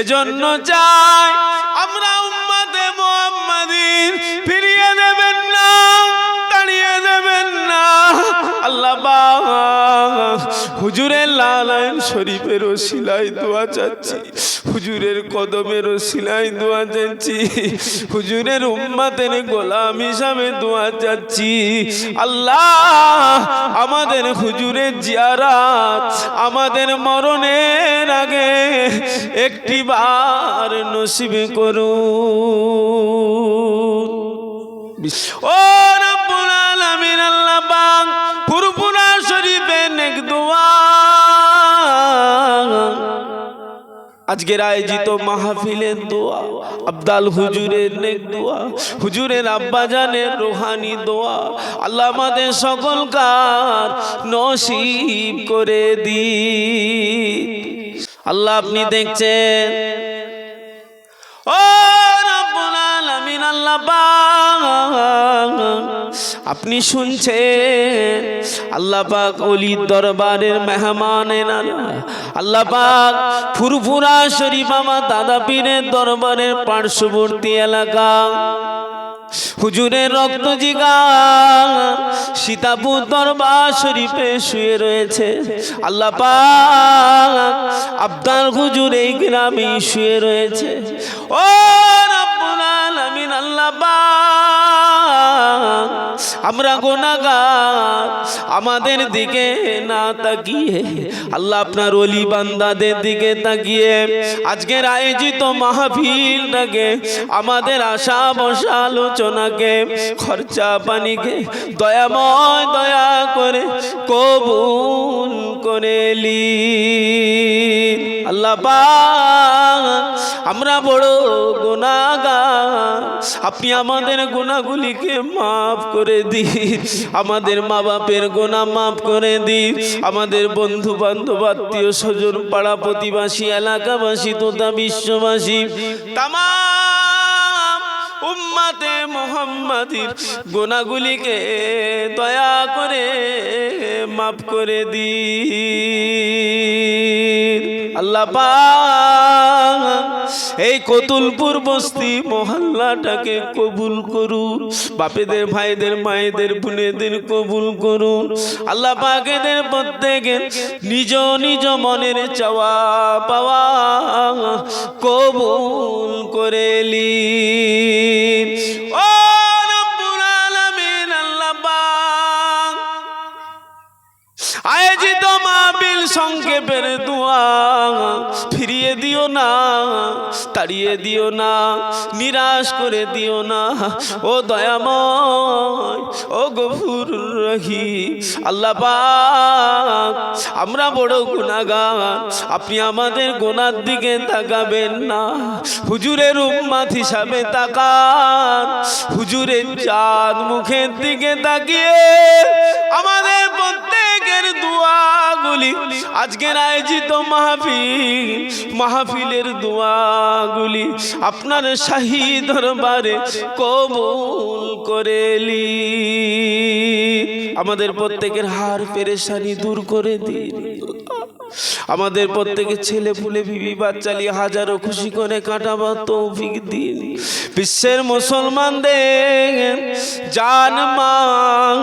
এজন্য চাই আমরা উম্মাতে মুহাম্মাদিন ফিরিয়ে দেবেন না, দাঁড়িয়ে দেবেন না। আল্লাহ হুজুরের লালায়ন শরীফের সিলাই দোয়া চাচ্ছি। হুজুরের কদমের সিলাই দোয়া চাচ্ছি হুজুরের উম্মাতের গোলাম হিসাবে দোয়া চাচ্ছি আল্লাহ, আমাদের হুজুরের জিয়ারাত, আমাদের মরণের আগে একটি বার নসিবে করুন। ও রব্বুল আলামিন, আল্লাহ পাক ফুরফুরা শরীফে নেক দোয়া আজকের আয়োজিত মাহফিলের দোয়া আব্দাল হুজুরের নেক দোয়া হুজুরের আব্বা আব্বাজানের রোহানি দোয়া আল্লাহ আমাদের সকল কার নসিব করে দি আল্লাহ আপনি দেখছেন? ও রব্বুল আলামিন আল্লাহ পাক আপনি শুনছেন? আল্লাহ পাক অলির দরবারের মেহমান আল্লাহ পাক ফুরফুরা শরীফ আমার দাদা পীরের দরবারের পার্শ্ববর্তী এলাকা। হুজুরের রক্ত জিগার সীতাপুর দরবার শরীফে শুয়ে রয়েছে। আল্লাহ পাক আব্দাল হুজুর এই গ্রামে শুয়ে রয়েছে। ও রব্বুল আলামিন, আল্লাহ পাক আমরা গোনাগার আমাদের দিকে না তাকিয়ে, আল্লাহ আপনার অলি বান্দাদের দিকে তাকিয়ে। আজকের আয়োজিত মাহফিলটাকে আমাদের আশা বসা আলোচনাকে, খরচা পানিকে দয়াময় দয়া করে কবুল করে লি আল্লাহ আমরা বড় গুনাহগার। আপনি আমাদের গুনাহগুলিকে মাফ করে দিন। আমাদের মা বাপের গোনা মাফ করে দিন। আমাদের বন্ধু বান্ধব আত্মীয় স্বজন, পাড়া প্রতিবাসী, এলাকাবাসী, তথা বিশ্ববাসী। তামাম উম্মাতে মোহাম্মদির গোনাগুলিকে দয়া করে মাফ করে দি আল্লাহ পাক এই কতুলপুর বস্তি মহল্লাটাকে কবুল করুন। বাপেদের, ভাইদের, মায়েদের, বোনেদের কবুল করুন। আল্লাহ পাকেদের প্রত্যেকের নিজ নিজ মনের চাওয়া পাওয়া কবুল করে আল্লাহ আয়োজিত মাহবিল সংক্ষেপের দোয়া ফিরিয়ে দিও না, তাড়িয়ে দিও না, নিরাশ করে দিও না। ও দয়াময়, ও গফুর রহি আল্লাহ আমরা বড় গুনাগার আপনি আমাদের গোনার দিকে তাকাবেন না। হুজুরের উম্মাত হিসাবে তাকান। হুজুরের চাঁদ মুখের দিকে তাকিয়ে আমাদের প্রত্যেকের দোয়াগুলি, আজকের আয়োজিত মাহফিল, মাহফিলের দোয়াগুলি আপনার শাহী দরবারে কবুল করেলি আমাদের প্রত্যেকের হার পেরেশানি দূর করে দিন। আমাদের প্রত্যেকের ছেলে ফুলে, বিবি বাচ্চালি হাজারো খুশি করে কাটাবার তৌফিক দিন। বিশ্বের মুসলমানদের জান মান,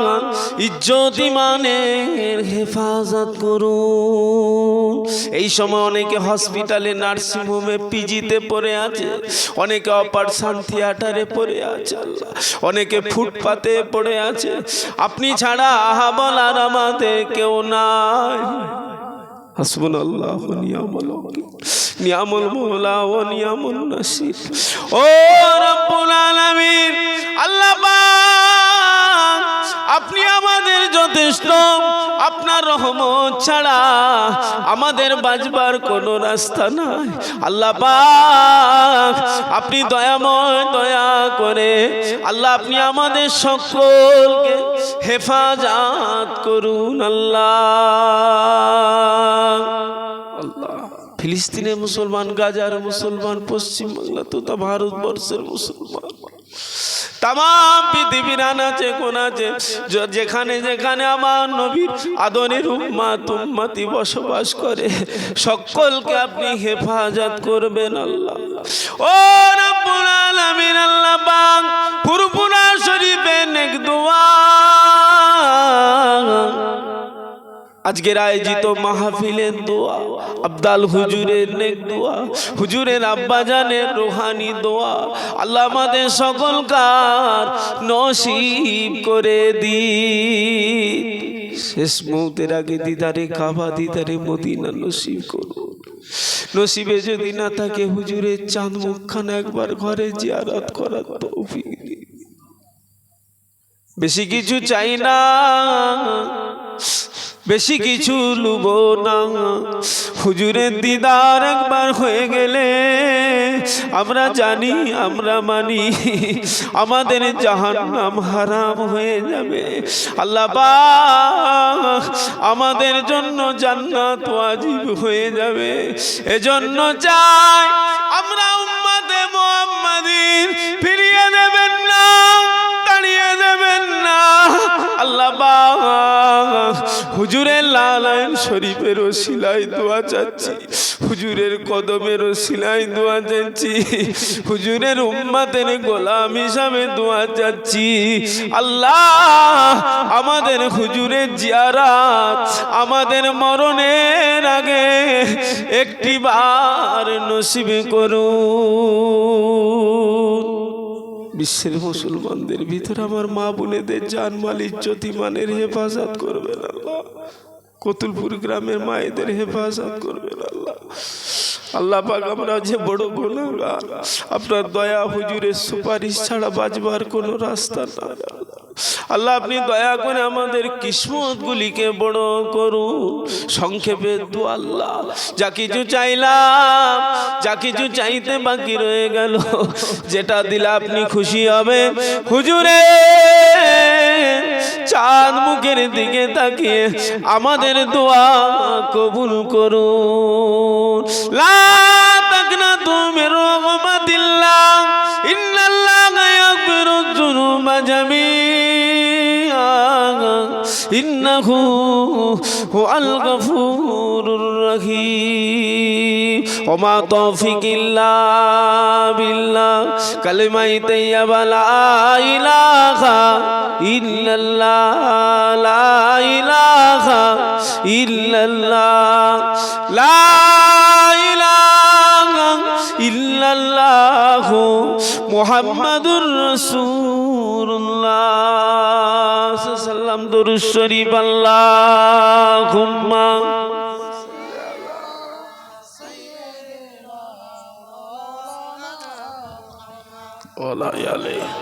ইজ্জত ইমানের হেফাজত করুন। এই সময় অনেকে হসপিটালে, নার্সিং হোমে পিজিতে পড়ে আছে, অনেকে অপারেশন থিয়েটারে পড়ে আছে অনেকে ফুটপাতে পড়ে আছে। আপনি ছাড়া আহা বলার আমাদের কেউ নাই। হাসবুন আল্লাহ নিয়ামল নিয়ামল মৌলা ও নিয়ামল নাসির। ও আপনি আমাদের যথেষ্ট, আপনার রহমত ছাড়া আমাদের বাঁচবার কোনো রাস্তা নাই। আল্লাহ আপনি দয়াময় দয়া করে আল্লাহ, আপনি আমাদের সকলকে হেফাজত করুন আল্লাহ আল্লাহ। ফিলিস্তিনের মুসলমান, গাজার মুসলমান, পশ্চিমবাংলা তথা ভারতবর্ষের মুসলমান। তাম পৃথিবীর আনাচে কোনাচে যেখানে যেখানে আমার নবীর আদনের উম্মা তুম্মাতি বসবাস করে, সকলকে আপনি হেফাজত করবেন আল্লাহ। ও রব্বুল আলামিন, আল্লাহ আজকের আয়োজিত মাহফিলের দোয়া, আব্দাল হুজুরের নেক দোয়া, হুজুরের আব্বাজানের রোহানি দোয়া, আল্লাহ আমাদের সকল সকলকার নসিব করে দি। শেষ মৌতের আগে দিদারে কাবা, দিদারে মদিনা নসিব করুন। নসিবে যদি না থাকে হুজুরের চাঁদ মুখখানা একবার ঘরে জিয়ারত করার তৌফিক। বেশি কিছু চাই না। বেশি কিছু লুব না। হুজুরের দিদার একবার হয়ে গেলে আমরা জানি আমরা মানি। আমাদের জাহান্নাম হারাম হয়ে যাবে। আল্লাহ আমাদের জন্য জান্নাত ওয়াজিব হয়ে যাবে। এজন্য চাই আমরা উম্মাতে মুহাম্মাদিন ফিরিয়ে দেবেন না। হুজুরের লালায়ন শরীফের সিলাই দোয়া চাচ্ছি। হুজুরের কদমের সিলাই দোয়া চাচ্ছি। হুজুরের উম্মাতের গোলাম হিসাবে দোয়া চাচ্ছি। আল্লাহ, আমাদের হুজুরের জিয়ারাত, আমাদের মরণের আগে একটি বার নসিবে করুন। বিশ্বের মুসলমানদের ভিতরে আমার মা বোনেদের জানমাল ইজ্জত মানের হেফাজত করবেন আল্লাহ। কতুলপুর গ্রামের মায়েদের হেফাজত করবেন আল্লাহ। আল্লাহ পাক আমরা যে বড় গুণাগার আপনার দয়া হুজুরের সুপারিশ ছাড়া বাজবার কোনো রাস্তা না আল্লাহ আপনি দয়া করে আমাদের কিসমত গুলিকে বড় করুন। সংক্ষেপে দু আল্লাহ, যা কিছু চাইলাম, যা কিছু চাইতে বাকি রয়ে গেল, যেটা দিলে আপনি খুশি হবে হুজুরে, চাঁদ মুখের দিকে তাকিয়ে আমাদের দোয়া কবুল করুন। লা তুমি ইন্নাল্লাহা ইয়াগফিরু যুনুবা জামিআ ইন্নাহু হুয়াল গফুরুর রহিম। ওমা তৌফিক ইল্লা বিল্লাহ, কালিমাই তাইয়্যিবা, লা ইলাহা ইল্লাল্লাহ, লা ইলাহা ইল্লাল্লাহ, লা ইলাহা ইল্লাল্লাহ মুহাম্মাদুর রাসূলুল্লাহ দুরূদ শরীফ আল্লাহুম্মা। ওলা আলাইহি